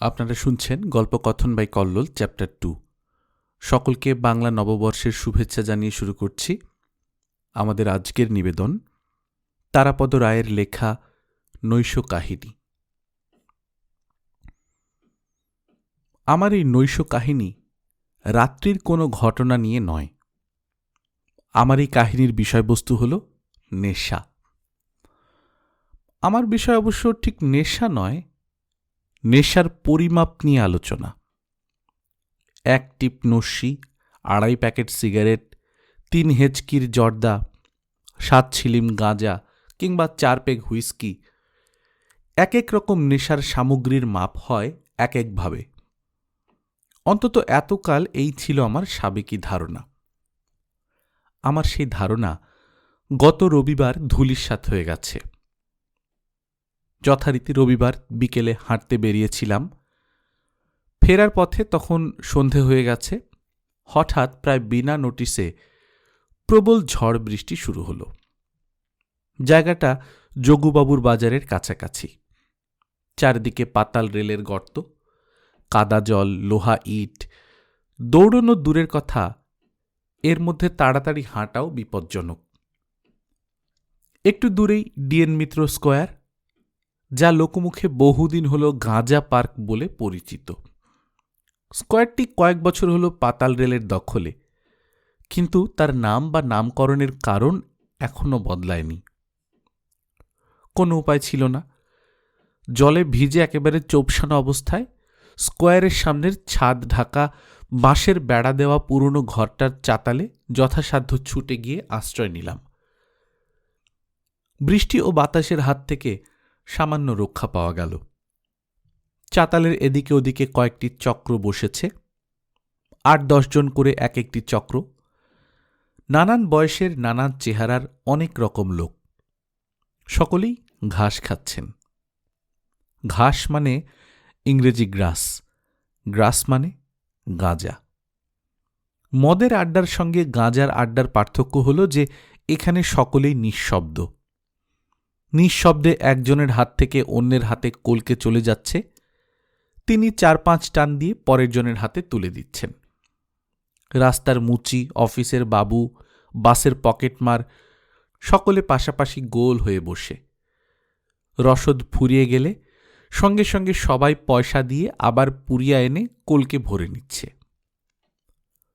আপনারা শুনছেন গল্পকথন বাই কল্লোল, চ্যাপ্টার টু। সকলকে বাংলা নববর্ষের শুভেচ্ছা জানিয়ে শুরু করছি। আমাদের আজকের নিবেদন, তারাপদ রায়ের লেখা, নৈশ কাহিনী। আমার এই নৈশ কাহিনী রাত্রির কোনো ঘটনা নিয়ে নয়। আমার এই কাহিনীর বিষয়বস্তু হল নেশা। আমার বিষয় অবশ্য ঠিক নেশা নয় নেশার পরিমাপ নিয়ে আলোচনা। এক টিপ নস্যি, আড়াই প্যাকেট সিগারেট, তিন হেচকির জর্দা, সাত ছিলিম গাঁজা কিংবা চার পেগ হুইস্কি। এক এক রকম নেশার সামগ্রীর মাপ হয় এক একভাবে অন্তত এতকাল এই ছিল আমার সাবেকি ধারণা। আমার সেই ধারণা গত রবিবার ধুলিস্বাত হয়ে গেছে। যথারীতি রবিবার বিকেলে হাঁটতে বেরিয়েছিলাম। ফেরার পথে তখন সন্ধে হয়ে গেছে। হঠাৎ প্রায় বিনা নোটিসে প্রবল ঝড় বৃষ্টি শুরু হলো। জায়গাটা যোগুবাবুর বাজারের কাছাকাছি। চারদিকে পাতাল রেলের গর্ত, কাদা জল, লোহা ইট, দৌড়নো দূরের কথা, এর মধ্যে তাড়াতাড়ি হাঁটাও বিপজ্জনক। একটু দূরেই ডিএন মিত্র স্কোয়ার যা লোকমুখে বহুদিন হল গাঁজা পার্ক বলে পরিচিত। স্কোয়ারটি কয়েক বছর হল পাতাল রেলের দখলে। কিন্তু তার নাম বা নামকরণের কারণ এখনও বদলায়নি। কোনো উপায় ছিল না। জলে ভিজে একেবারে চোপসানো অবস্থায় স্কোয়ারের সামনের ছাদ ঢাকা বাঁশের বেড়া দেওয়া পুরনো ঘরটার চাতালে যথাসাধ্য ছুটে গিয়ে আশ্রয় নিলাম। বৃষ্টি ও বাতাসের হাত থেকে সামান্য রক্ষা পাওয়া গেল। চাতালের এদিকে ওদিকে কয়েকটি চক্র বসেছে। আট দশজন করে এক একটি চক্র। নানান বয়সের নানান চেহারার অনেক রকম লোক। সকলেই ঘাস খাচ্ছেন। ঘাস মানে ইংরেজি গ্রাস। গ্রাস মানে গাঁজা। মদের আড্ডার সঙ্গে গাঁজার আড্ডার পার্থক্য হল যে এখানে সকলেই নিঃশব্দ। নিঃশব্দে একজনের হাত থেকে অন্যের হাতে কলকে চলে যাচ্ছে। তিনি চার পাঁচ টান দিয়ে পরের জনের হাতে তুলে দিচ্ছেন। রাস্তার মুচি, অফিসের বাবু, বাসের পকেটমার সকলে পাশাপাশি গোল হয়ে বসে। রসদ ফুরিয়ে গেলে সঙ্গে সঙ্গে সবাই পয়সা দিয়ে আবার পুরিয়া এনে কলকে ভরে নিচ্ছে।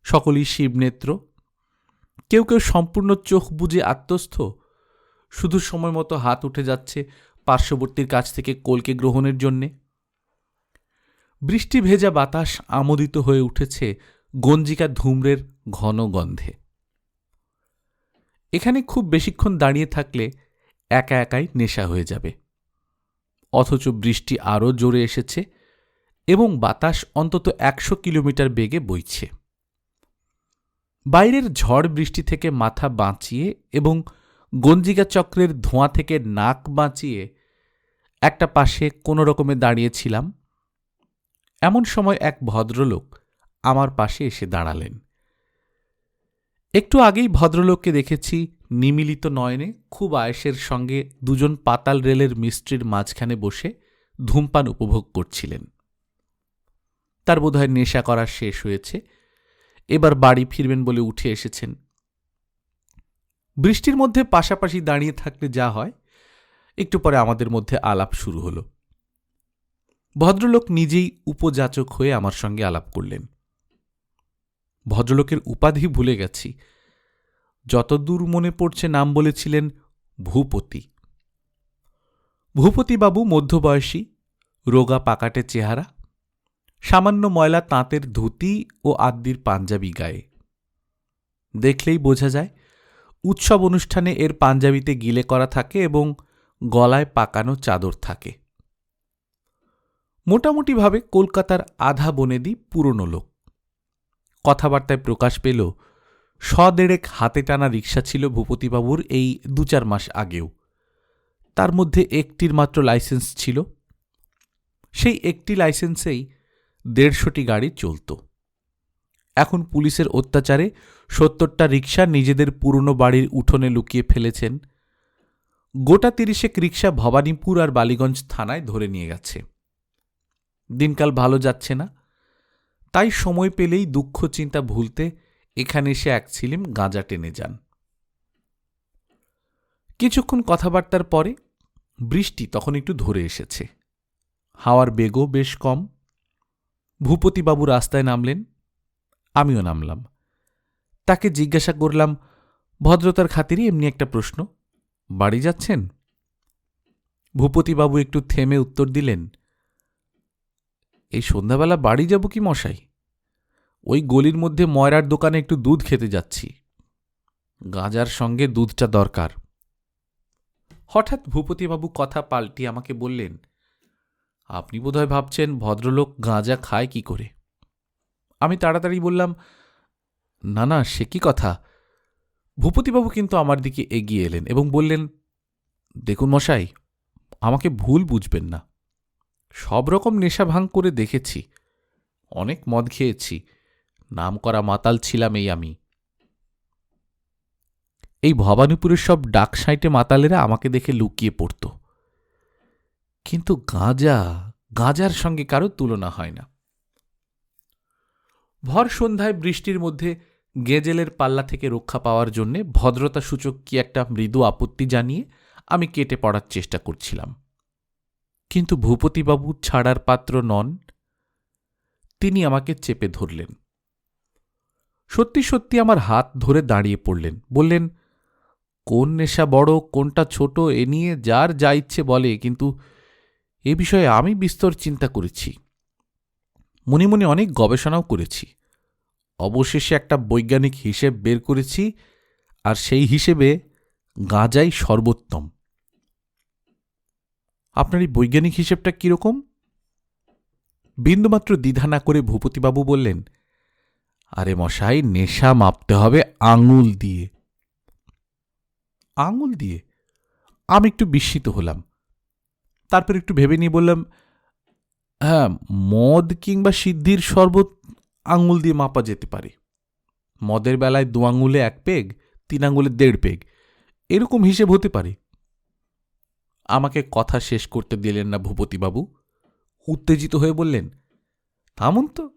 সকলেই শিবনেত্র। কেউ কেউ সম্পূর্ণ চোখ বুঝে আত্মস্থ। শুধু সময় মতো হাত উঠে যাচ্ছে পার্শ্ববর্তীর কাছ থেকে কলকে গ্রহণের জন্যে। বৃষ্টি ভেজা বাতাস আমোদিত হয়ে উঠেছে গঞ্জিকা ধূম্রের ঘন গন্ধে। এখানে খুব বেশিক্ষণ দাঁড়িয়ে থাকলে একা একাই নেশা হয়ে যাবে। অথচ বৃষ্টি আরও জোরে এসেছে এবং বাতাস অন্তত একশো কিলোমিটার বেগে বইছে। বাইরের ঝড় বৃষ্টি থেকে মাথা বাঁচিয়ে এবং গঞ্জিকা চক্রের ধোঁয়া থেকে নাক বাঁচিয়ে একটা পাশে কোনো রকমে দাঁড়িয়েছিলাম। এমন সময় এক ভদ্রলোক আমার পাশে এসে দাঁড়ালেন। একটু আগেই ভদ্রলোককে দেখেছি নিমিলিত নয়নে খুব আয়েসের সঙ্গে দুজন পাতাল রেলের মিস্ত্রির মাঝখানে বসে ধূমপান উপভোগ করছিলেন। তার বোধহয় নেশা করা শেষ হয়েছে। এবার বাড়ি ফিরবেন বলে উঠে এসেছেন বৃষ্টির মধ্যে পাশাপাশি দাঁড়িয়ে থাকলে যা হয়, একটু পরে আমাদের মধ্যে আলাপ শুরু হল। ভদ্রলোক নিজেই উপযাচক হয়ে আমার সঙ্গে আলাপ করলেন। ভদ্রলোকের উপাধি ভুলে গেছি। যতদূর মনে পড়ছে নাম বলেছিলেন ভূপতি। ভূপতিবাবু মধ্যবয়সী, রোগা পাকাটে চেহারা, সামান্য ময়লা তাঁতের ধুতি ও আদ্যির পাঞ্জাবি গায়ে। দেখলেই বোঝা যায় উৎসব অনুষ্ঠানে এর পাঞ্জাবিতে গিলে করা থাকে এবং গলায় পাকানো চাদর থাকে। মোটামুটিভাবে কলকাতার আধা বনেদি পুরনো লোক। কথাবার্তায় প্রকাশ পেল, সদেড়েক হাতে টানা রিক্সা ছিল ভূপতিবাবুর এই দু চার মাস আগেও। তার মধ্যে একটির মাত্র লাইসেন্স ছিল। সেই একটি লাইসেন্সেই দেড়শোটি গাড়ি চলত। এখন পুলিশের অত্যাচারে সত্তরটা রিক্সা নিজেদের পুরনো বাড়ির উঠোনে লুকিয়ে ফেলেছেন। গোটা তিরিশেক রিক্সা ভবানীপুর আর বালিগঞ্জ থানায় ধরে নিয়ে গেছে। দিনকাল ভালো যাচ্ছে না। তাই সময় পেলেই দুঃখ চিন্তা ভুলতে এখানে এসে এক ছিলিম গাঁজা টেনে যান। কিছুক্ষণ কথাবার্তার পরে বৃষ্টি তখন একটু ধরে এসেছে। হাওয়ার বেগও বেশ কম। ভূপতিবাবু রাস্তায় নামলেন। আমিও নামলাম। তাকে জিজ্ঞাসা করলাম, ভদ্রতার খাতিরই এমনি একটা প্রশ্ন। বাড়ি যাচ্ছেন? ভূপতিবাবু একটু থেমে উত্তর দিলেন, এই সন্ধ্যাবেলা বাড়ি যাব কি মশাই? ওই গলির মধ্যে ময়রার দোকানে একটু দুধ খেতে যাচ্ছি। গাঁজার সঙ্গে দুধটা দরকার। হঠাৎ ভূপতিবাবু কথা পাল্টি আমাকে বললেন, আপনি বোধহয় ভাবছেন ভদ্রলোক গাঁজা খায় কি করে? আমি তাড়াতাড়ি বললাম, না না, সে কি কথা? ভূপতিবাবু কিন্তু আমার দিকে এগিয়ে এলেন এবং বললেন, দেখুন মশাই, আমাকে ভুল বুঝবেন না। সব রকম নেশা ভাঙ করে দেখেছি। অনেক মদ খেয়েছি। নাম করা মাতাল ছিলাম এই আমি। এই ভবানীপুরের সব ডাক সাইটে মাতালেরা আমাকে দেখে লুকিয়ে পড়ত। কিন্তু গাঁজা, গাঁজার সঙ্গে কারও তুলনা হয় না। ভর সন্ধ্যায় বৃষ্টির মধ্যে গেজেলের পাল্লা থেকে রক্ষা পাওয়ার জন্যে ভদ্রতা সূচক কি একটা মৃদু আপত্তি জানিয়ে আমি কেটে পড়ার চেষ্টা করছিলাম। কিন্তু ভূপতিবাবু ছাড়ার পাত্র নন, তিনি আমাকে চেপে ধরলেন। সত্যি সত্যি আমার হাত ধরে দাঁড়িয়ে পড়লেন, বললেন, কোন নেশা বড়, কোনটা ছোট, এ নিয়ে যার যা ইচ্ছে বলে, কিন্তু এ বিষয়ে আমি বিস্তর চিন্তা করেছি। মনে মনে অনেক গবেষণাও করেছি। অবশেষে একটা বৈজ্ঞানিক হিসেব বের করেছি, আর সেই হিসেবে গাঁজাই সর্বোত্তম। আপনার এই বৈজ্ঞানিক হিসেবটা কীরকম? বিন্দুমাত্র দ্বিধা না করে ভূপতিবাবু বললেন, আরে মশাই, নেশা মাপতে হবে আঙুল দিয়ে। আঙুল দিয়ে? আমি একটু বিস্মিত হলাম। তারপর একটু ভেবে নিয়ে বললাম হ্যাঁ মদ কিংবা সিদ্ধির শরবত আঙুল দিয়ে মাপা যেতে পারে। মদের বেলায় দু আঙুলে এক পেগ, তিন আঙুলে দেড় পেগ, এরকম হিসেব হতে পারে। আমাকে কথা শেষ করতে দিলেন না ভূপতিবাবু। উত্তেজিত হয়ে বললেন, থামুন তো,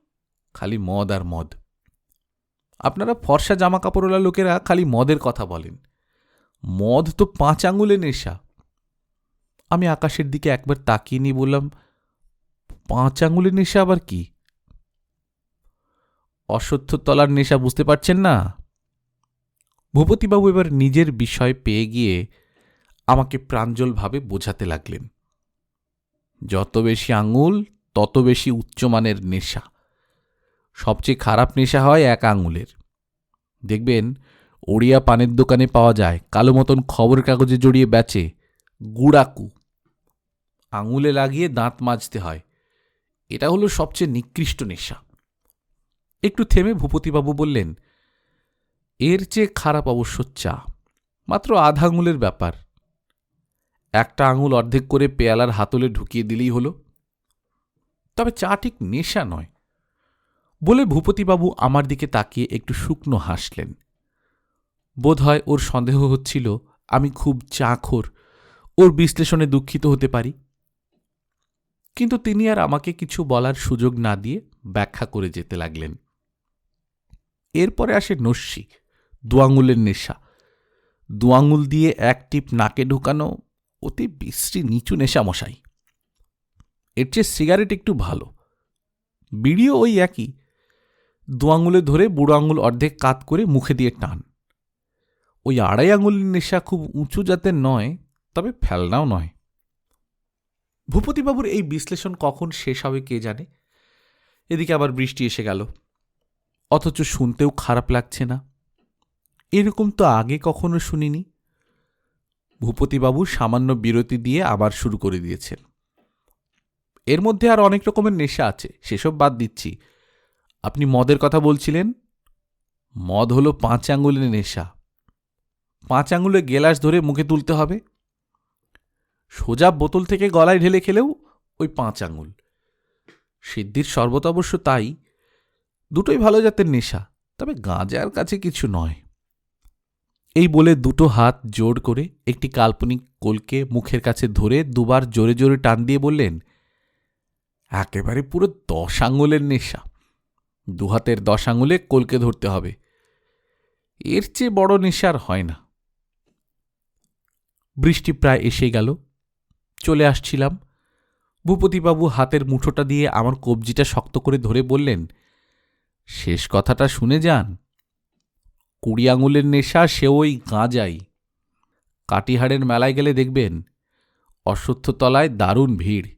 খালি মদ আর মদ। আপনারা ফর্সা জামা কাপড়ওয়ালা লোকেরা খালি মদের কথা বলেন। মদ তো পাঁচ আঙুলে নেশা। আমি আকাশের দিকে একবার তাকিয়ে নিয়ে বললাম পাঁচ আঙুলের নেশা আবার কি? অশ্বত্থ তলার নেশা বুঝতে পারছেন না? ভূপতিবাবু এবার নিজের বিষয় পেয়ে গিয়ে আমাকে প্রাঞ্জলভাবে বোঝাতে লাগলেন। যত বেশি আঙুল, তত বেশি উচ্চমানের নেশা। সবচেয়ে খারাপ নেশা হয় এক আঙুলের। দেখবেন, ওড়িয়া পানের দোকানে পাওয়া যায়, কালো মতন খবর কাগজে জড়িয়ে বেচে, গুড়াকু। আঙুলে লাগিয়ে দাঁত মাজতে হয়। এটা হলো সবচেয়ে নিকৃষ্ট নেশা। একটু থেমে ভূপতিবাবু বললেন, এর চেয়ে খারাপ অবশ্য চা, মাত্র আধা আঙুলের ব্যাপার। একটা আঙুল অর্ধেক করে পেয়ালার হাতলে ঢুকিয়ে দিলেই হলো। তবে চা ঠিক নেশা নয়। বলে ভূপতিবাবু আমার দিকে তাকিয়ে একটু শুকনো হাসলেন। বোধহয় ওর সন্দেহ হচ্ছিল, আমি খুব চাখোর, ওর বিশ্লেষণে দুঃখিত হতে পারি। কিন্তু তিনি আর আমাকে কিছু বলার সুযোগ না দিয়ে ব্যাখ্যা করে যেতে লাগলেন। এরপরে আসে নস্যি দুয়াঙুলের নেশা। দুয়াঙুল দিয়ে এক টিপ নাকে ঢুকানো অতি বিশ্রী, নিচু নেশা মশাই। এর চেয়ে সিগারেট একটু ভালো। বিড়িও ওই একই। দু আঙুলে ধরে বুড়ো আঙুল অর্ধেক কাত করে মুখে দিয়ে টান। ওই আড়াই আঙুলের নেশা খুব উঁচু জাতের নয়, তবে ফেলনাও নয়। ভূপতিবাবুর এই বিশ্লেষণ কখন শেষ হবে কে জানে? এদিকে আবার বৃষ্টি এসে গেল। অথচ শুনতেও খারাপ লাগছে না। এরকম তো আগে কখনো শুনিনি। ভূপতিবাবু সামান্য বিরতি দিয়ে আবার শুরু করে দিয়েছেন এর মধ্যে আর অনেক রকমের নেশা আছে, সেসব বাদ দিচ্ছি। আপনি মদের কথা বলছিলেন? মদ হলো পাঁচ আঙুলের নেশা। পাঁচ আঙুলে গেলাস ধরে মুখে তুলতে হবে? সোজা বোতল থেকে গলায় ঢেলে খেলেও ওই পাঁচ আঙুল। সিদ্ধির শরবত অবশ্য তাই, দুটোই ভালো জাতের নেশা, তবে গাঁজার কাছে কিছু নয়। এই বলে দুটো হাত জোর করে একটি কাল্পনিক কোলকে মুখের কাছে ধরে দুবার জোরে জোরে টান দিয়ে বললেন, একেবারে পুরো দশ আঙুলের নেশা। দুহাতের দশ আঙুলে কোলকে ধরতে হবে। এর চেয়ে বড় নেশা আর হয় না। বৃষ্টি প্রায় এসে গেল। চলে আসছিলাম। ভূপতিবাবু হাতের মুঠোটা দিয়ে আমার কবজিটা শক্ত করে ধরে বললেন, শেষ কথাটা শুনে যান। কুড়ি আঙুলের নেশা সে ওই গাঁজাই। কাটিহাড়ের মেলায় গেলে দেখবেন, অশ্বত্থতলায় দারুণ ভিড়।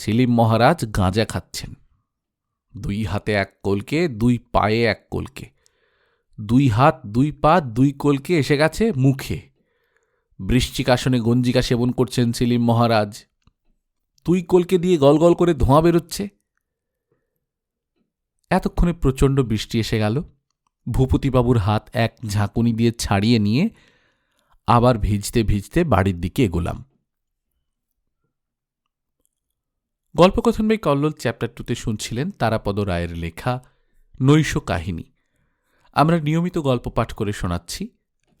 ছিলিম মহারাজ গাঁজা খাচ্ছেন। দুই হাতে এক কলকে, দুই পায়ে এক কলকে। দুই হাত, দুই পা, দুই কলকে এসে গেছে মুখে। বৃশ্চিক আসনে গঞ্জিকা সেবন করছেন সেলিম মহারাজ। তুই কলকে দিয়ে গলগল করে ধোঁয়া বেরোচ্ছে? এতক্ষণে প্রচণ্ড বৃষ্টি এসে গেল। ভূপতিবাবুর হাত এক ঝাঁকুনি দিয়ে ছাড়িয়ে নিয়ে আবার ভিজতে ভিজতে বাড়ির দিকে এগোলাম। গল্পকথন বাই কল্লোল চ্যাপ্টার টুতে শুনছিলেন তারাপদ রায়ের লেখা নৈশ কাহিনী। আমরা নিয়মিত গল্প পাঠ করে শোনাচ্ছি।